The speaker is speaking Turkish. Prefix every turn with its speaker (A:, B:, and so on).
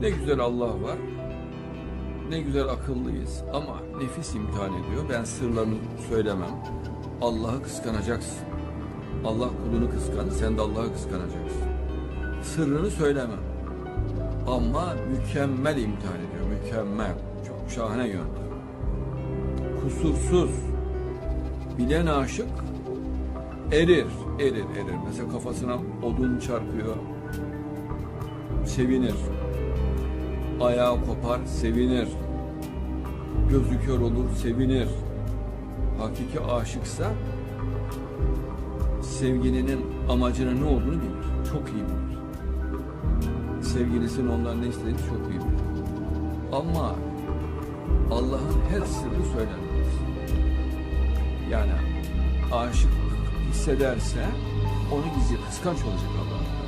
A: Ne güzel Allah var. Ne güzel akıllıyız ama nefis imtihan ediyor. Ben sırlarını söylemem. Allah'ı kıskanacaksın. Allah kulunu kıskanır, sen de Allah'ı kıskanacaksın. Sırrını söylemem. Ama mükemmel imtihan ediyor, mükemmel. Çok şahane yöntem. Kusursuz. Bilen aşık erir, erir, erir. Mesela kafasına odun çarpıyor, sevinir. Ayağı kopar, sevinir. Gözü kör olur, sevinir. Hakiki aşıksa sevgilinin amacının ne olduğunu bilir. Çok iyi bilir. Sevgilisinin ondan ne istediğini çok iyi bilir. Ama Allah'ın her sırrı söylenmez. Yani aşık hissederse onu gizli kıskanç olacak Allah.